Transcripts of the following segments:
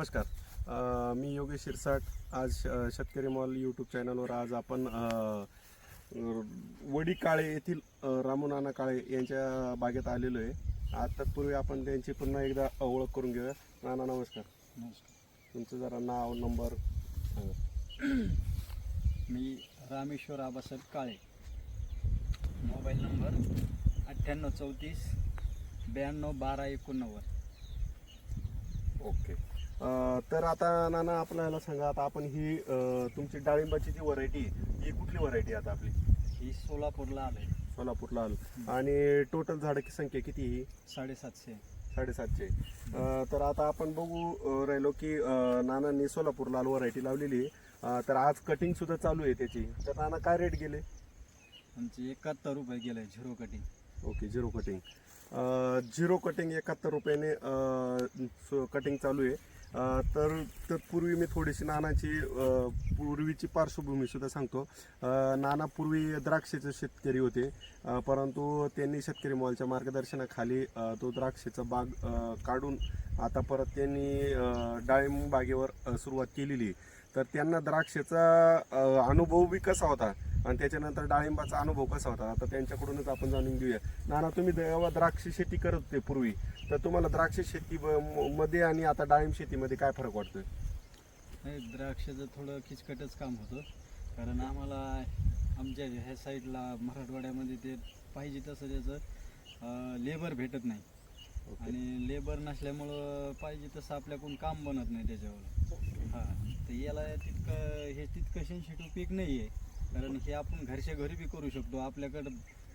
नमस्कार. अ, मी योगेश शिरसाट. आज अ, शेतकरी मॉल यूट्यूब चॅनलवर आज आपण अ, वडी काळे येथील अ, रामू नाना काळे यांच्या बागेत आलेलो आहे. आज तत्पूर्वी आपण त्यांची पुन्हा एकदा ओळख करून घेऊया. नाना नमस्कार. नमस्कार. तुमचं जरा नाव नंबर सांगा. मी रामेश्वर आबासाहेब काळे. मोबाईल नंबर अठ्ठ्याण्णव चौतीस ब्याण्णव बारा एकोणनव्वद. ओके. तर आता नाना आपल्याला सांगा आता आपण ही तुमची डाळिंबाची जी व्हरायटी ही कुठली व्हरायटी आता आपली? ही सोलापूरला आलं आहे सोलापूरला आलो आणि टोटल झाडाची संख्या किती ही? साडेसातशे. साडेसातशे. तर आता आपण बघू राहिलो की नानांनी सोलापूर लाल व्हरायटी लावलेली तर आज कटिंग सुद्धा चालू आहे त्याची. तर नाना काय रेट गेले? आमचे एकाहत्तर रुपये गेलं zero cutting okay zero cutting zero cutting एकाहत्तर रुपयाने कटिंग चालू आहे. तर तत्पूर्वी मी थोडीशी नानाची पूर्वीची पार्श्वभूमी सुद्धा सांगतो. नाना पूर्वी द्राक्षेचे शेतकरी होते. परंतु त्यांनी शेतकरी मॉलच्या मार्गदर्शनाखाली तो द्राक्षेचा बाग काढून आता परत त्यांनी डाळिंब बागेवर सुरुवात केलेली. तर त्यांना द्राक्षेचा अनुभव बी कसा होता. आणि त्याच्यानंतर डाळिंबाचा अनुभव कसा होता? आता त्यांच्याकडूनच आपण जाणून घेऊया. नाना तुम्ही जेव्हा द्राक्ष शेती करत होते पूर्वी तर तुम्हाला द्राक्ष शेती मध्ये आणि आता डाळिंब शेतीमध्ये काय फरक वाटतोय? नाही द्राक्षाचं थोडं किचकटच काम होतं. कारण आम्हाला आमच्या ह्या साईडला मराठवाड्यामध्ये ते पाहिजे तसं त्याचं लेबर भेटत नाही. आणि लेबर नसल्यामुळं पाहिजे तसं आपल्याकडून काम बनत नाही त्याच्यावर. हां तर याला तितकं हे तितकं सेन्सिटिव्ह पीक नाही आहे कारण हे आपण घरच्या घरी बी करू शकतो. आपल्याकडं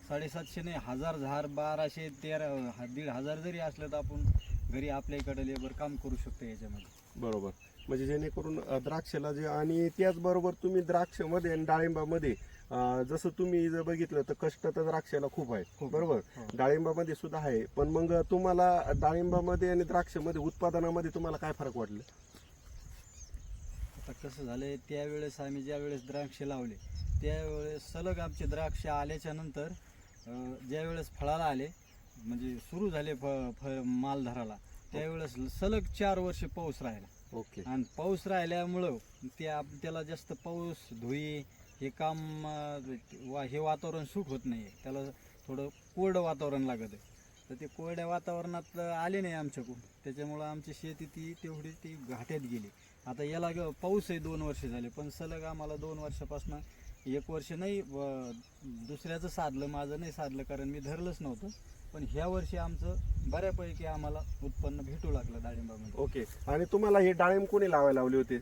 साडेसातशे नाही हजार झाड बाराशे तेरा हा- दीड हजार जरी असलं तर आपण घरी आपल्या इकडं लेबर काम करू शकतो याच्यामध्ये. बरोबर. म्हणजे जेणेकरून अ, द्राक्षाला जे आणि त्याचबरोबर तुम्ही द्राक्षमध्ये आणि डाळिंबामध्ये अ, जसं तुम्ही जर बघितलं तर कष्ट तर द्राक्षाला खूप आहे. बरोबर? हो. डाळिंबामध्ये सुद्धा आहे. पण मग तुम्हाला डाळिंबामध्ये आणि द्राक्षामध्ये उत्पादनामध्ये तुम्हाला काय फरक वाटलं? आता कसं झालंय त्यावेळेस आम्ही ज्या वेळेस द्राक्ष लावले त्यावेळेस सलग आमचे द्राक्ष आल्याच्यानंतर अं, ज्या वेळेस फळाला आले म्हणजे सुरू झाले फ फ माल धराला त्यावेळेस सलग चार वर्ष पाऊस राहिला. ओके. आणि पाऊस राहिल्यामुळं ते आप त्याला जास्त पाऊस धुई हे काम वा हे वातावरण सूट होत नाही त्याला थोडं कोरडं वातावरण लागत आहे. तर ते कोरड्या वातावरणात आले नाही आमच्याकडून. त्याच्यामुळं आमची शेती ती तेवढी ती घाट्यात गेली. आता याला ग- पाऊस आहे दोन वर्ष झाले पण सलग आम्हाला दोन वर्षापासून एक वर्ष नाही व- दुसऱ्याचं साधलं माझं नाही साधलं कारण मी धरलंच नव्हतं. पण ह्या वर्षी आमचं बऱ्यापैकी आम्हाला उत्पन्न भेटू लागलं डाळिंबामध्ये. ओके. आणि तुम्हाला हे डाळिंब कोणी लावायला लावले होते?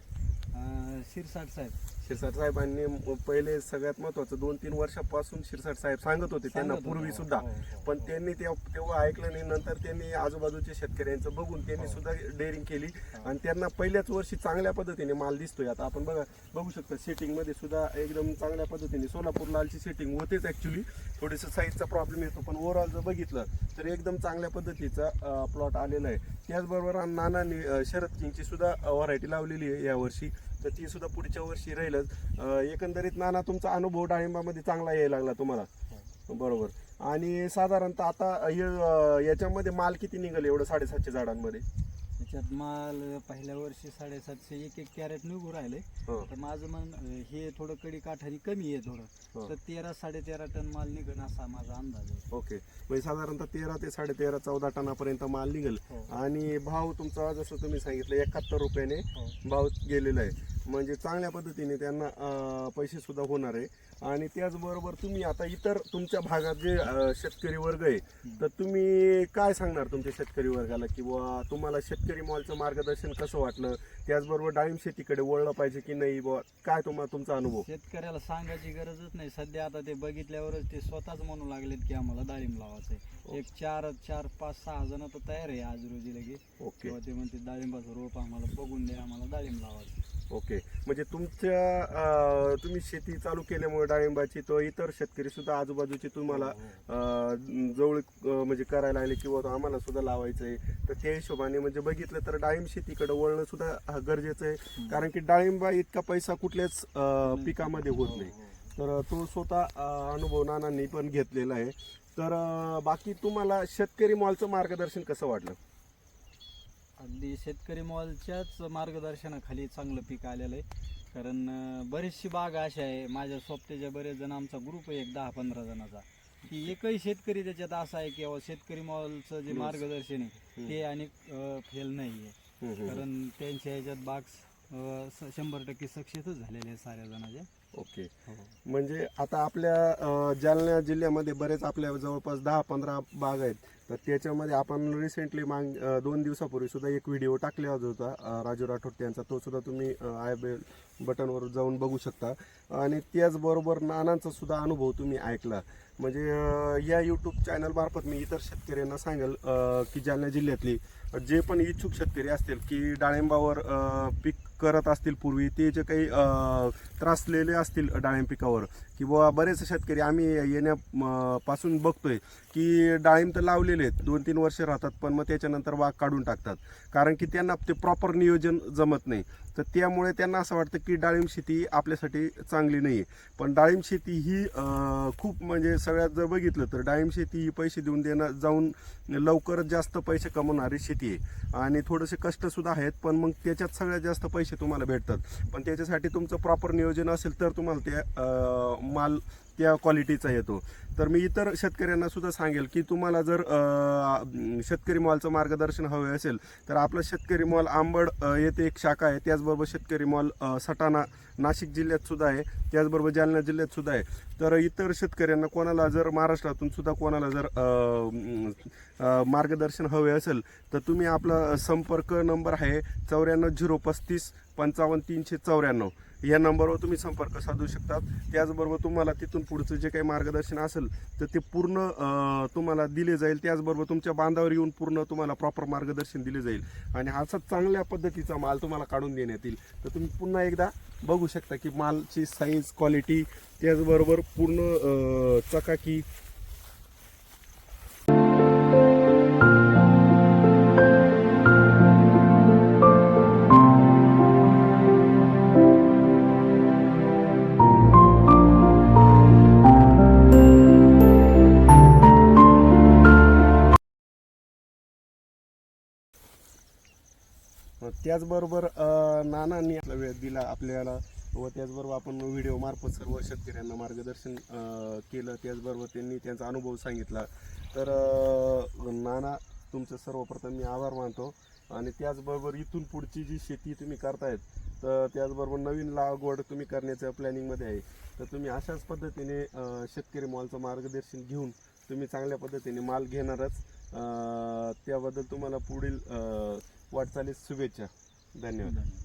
शिरसाट साहेब. शिरसाट साहेबांनी पहिले सगळ्यात महत्वाचं दोन तीन वर्षापासून शिरसाट साहेब सांगत होते त्यांना. पूर्वी हो, सुद्धा हो, हो, पण. त्यांनी तेव्हा तेव्हा ऐकलं नाही नंतर त्यांनी आजूबाजूच्या शेतकऱ्यांचं बघून त्यांनी. सुद्धा डेअरिंग केली. आणि त्यांना पहिल्याच वर्षी चांगल्या पद्धतीने माल दिसतोय आता आपण बघा बघू शकता सेटिंगमध्ये सुद्धा एकदम चांगल्या पद्धतीने सोलापूर लालची सेटिंग होतेच ऍक्च्युली थोडीसं साईजचा प्रॉब्लेम येतो पण ओव्हरऑल जर बघितलं तर एकदम चांगल्या पद्धतीचा प्लॉट आलेला आहे त्याचबरोबर नानांनी अं, शरद किंगची सुद्धा व्हरायटी लावलेली आहे यावर्षी तर ती सुद्धा पुढच्या वर्षी राहीलच अं, एकंदरीत नाना तुमचा अनुभव डाळिंबामध्ये चांगला यायला लागला तुम्हाला हो. बरोबर आणि साधारणतः आता हे, याच्यामध्ये माल किती निघाले एवढं साडेसातशे झाडांमध्ये त्याच्यात माल पहिल्या वर्षी साडेसातशे एक एक कॅरेट निघू राहिले हं. तर माझं मन हे थोडं कडी काठारी कमी आहे हं. थोडं तर तेरा साडेतेरा टन माल निघण असा माझा अंदाज आहे ओके म्हणजे साधारणतः तेरा ते साडे तेरा चौदा टनापर्यंत माल निघेल हो. आणि भाव तुमचा जसं तुम्ही सांगितलं एकाहत्तर रुपयाने हो. भाव गेलेला आहे म्हणजे चांगल्या पद्धतीने त्यांना पैसे सुद्धा होणार आहे. आणि त्याचबरोबर तुम्ही आता इतर तुमच्या भागात जे शेतकरी वर्ग आहे तर तुम्ही काय सांगणार तुमच्या शेतकरी वर्गाला की बुवा तुम्हाला शेतकरी मॉलचं मार्गदर्शन कसं वाटलं? त्याचबरोबर डाळिंब शेतीकडे वळलं पाहिजे की नाही बुवा? काय तुम्हाला तुमचा अनुभव? शेतकऱ्याला सांगायची गरजच नाही. सध्या आता ते बघितल्यावरच ते स्वतःच म्हणू लागलेत की आम्हाला डाळिंब लावायचंय. एक चार चार पाच सहा जण तर तयार आहे आज रोजी लगे ओके. किंवा ते म्हणते डाळिंबाचं रोप आम्हाला बघून द्या आम्हाला डाळिंब लावायचं. ओके. म्हणजे तुमच्या तुम्ही शेती चालू केल्यामुळे डाळिंबाची तो इतर शेतकरी सुद्धा आजूबाजूचे तुम्हाला हो, अं, जवळ म्हणजे करायला आले किंवा आम्हाला सुद्धा लावायचं आहे तर त्या हिशोबाने म्हणजे बघितलं तर डाळिंब शेतीकडे वळणं सुद्धा हा गरजेचं आहे. कारण की डाळिंबा इतका पैसा कुठल्याच पिकामध्ये होत नाही. तर तो स्वतः अनुभव नानांनी पण घेतलेला आहे. तर बाकी तुम्हाला शेतकरी मॉलचं मार्गदर्शन कसं वाटलं? अगदी शेतकरी मॉलच्याच मार्गदर्शनाखाली चांगलं पीक आलेलं आहे. कारण बरीचशी बाग अशा आहे माझ्या सोबतीच्या बरेच जण आमचा ग्रुप आहे एक दहा पंधरा जणाचा. की एकही शेतकरी त्याच्यात असा आहे की शेतकरी मॉलचं जे. मार्गदर्शन आहे ते आणि फेल नाही आहे. कारण त्यांच्या ह्याच्यात बाग शंभर टक्के सक्सेसच झालेले आहे साऱ्या जणांच्या ओके. हो. म्हणजे आता आपल्या जालना जिल्ह्यामध्ये बरेच आपल्या जवळपास दहा पंधरा बाग आहेत. तर त्याच्यामध्ये आपण रिसेंटली मांग दोन दिवसापूर्वी सुद्धा एक व्हिडिओ टाकला होता राजू राठोड यांचा तो सुद्धा तुम्ही आय बटनवर जाऊन बघू शकता. आणि त्याचबरोबर नानांचा सुद्धा अनुभव तुम्ही ऐकला. म्हणजे या यूट्यूब चॅनल मार्फत मी इतर शेतकऱ्यांना सांगेल की जालना जिल्ह्यातली जे पण इच्छुक शेतकरी असतील की डाळिंबावर पीक करत असतील पूर्वी ते जे काही त्रासलेले असतील डाळिंब पिकावर. किंवा बरेच शेतकरी आम्ही येण्या पासून बघतोय की डाळिंब तर लावलेले आहेत दोन तीन वर्ष राहतात पण मग त्याच्यानंतर वाघ काढून टाकतात. कारण की त्यांना ते प्रॉपर नियोजन जमत नाही. तर त्यामुळे त्यांना असं वाटतं की डाळिंब शेती आपल्यासाठी चांगली नाही आहे पण डाळिंब शेती ही खूप म्हणजे सगळ्यात जर बघितलं तर डाळिंब शेती ही पैसे देऊन देणं जाऊन लवकरच जास्त पैसे कमवणारी शेती आहे. आणि थोडेसे कष्टसुद्धा आहेत पण मग त्याच्यात सगळ्यात जास्त पैसे तुम्हाला भेटतात. पण त्याच्यासाठी तुमचं प्रॉपर नियोजन असेल तर तुम्हाला ते माल त्या क्वालिटीचा येतो. तर मी इतर शेतकऱ्यांना सुद्धा सांगेल की तुम्हाला जर शेतकरी मॉलचं मार्गदर्शन हवे असेल तर आपलं शेतकरी मॉल आंबड येथे एक शाखा आहे. त्याचबरोबर शेतकरी मॉल सटाणा नाशिक जिल्ह्यात सुद्धा आहे. त्याचबरोबर जालना जिल्ह्यात सुद्धा आहे. तर इतर शेतकऱ्यांना कोणाला जर महाराष्ट्रातून सुद्धा कोणाला जर मार्गदर्शन हवे असेल तर तुम्ही आपला संपर्क नंबर आहे चौऱ्याण्णव झिरो पस्तीस पंचावन्न तीनशे चौऱ्याण्णव. या नंबरवर तुम्ही संपर्क साधू शकतात. त्याचबरोबर तुम्हाला तिथून पुढचं जे काही मार्गदर्शन असेल तर ते पूर्ण तुम्हाला दिले जाईल. त्याचबरोबर तुमच्या बांधावर येऊन पूर्ण तुम्हाला प्रॉपर मार्गदर्शन दिले जाईल. आणि असा चांगल्या पद्धतीचा माल तुम्हाला काढून देण्यात येईल. तर तुम्ही पुन्हा एकदा बघू शकता की मालची साईज क्वालिटी त्याचबरोबर पूर्ण चकाकी त्याचबरोबर नानांनी आपला वेळ दिला आपल्याला व त्याचबरोबर आपण व्हिडिओ मार्फत सर्व शेतकऱ्यांना मार्गदर्शन केलं. त्याचबरोबर त्यांनी त्यांचा अनुभव सांगितला. तर नाना तुमचं सर्वप्रथम मी आभार मानतो. आणि त्याचबरोबर इथून पुढची जी शेती तुम्ही करतायत तर त्याचबरोबर नवीन लागवड तुम्ही करण्याच्या प्लॅनिंगमध्ये आहे. तर तुम्ही अशाच पद्धतीने शेतकरी मॉलचं मार्गदर्शन घेऊन तुम्ही चांगल्या पद्धतीने माल घेणारच. त्याबद्दल तुम्हाला पुढील वाटचालीस शुभेच्छा. धन्यवाद. धन्यवाद.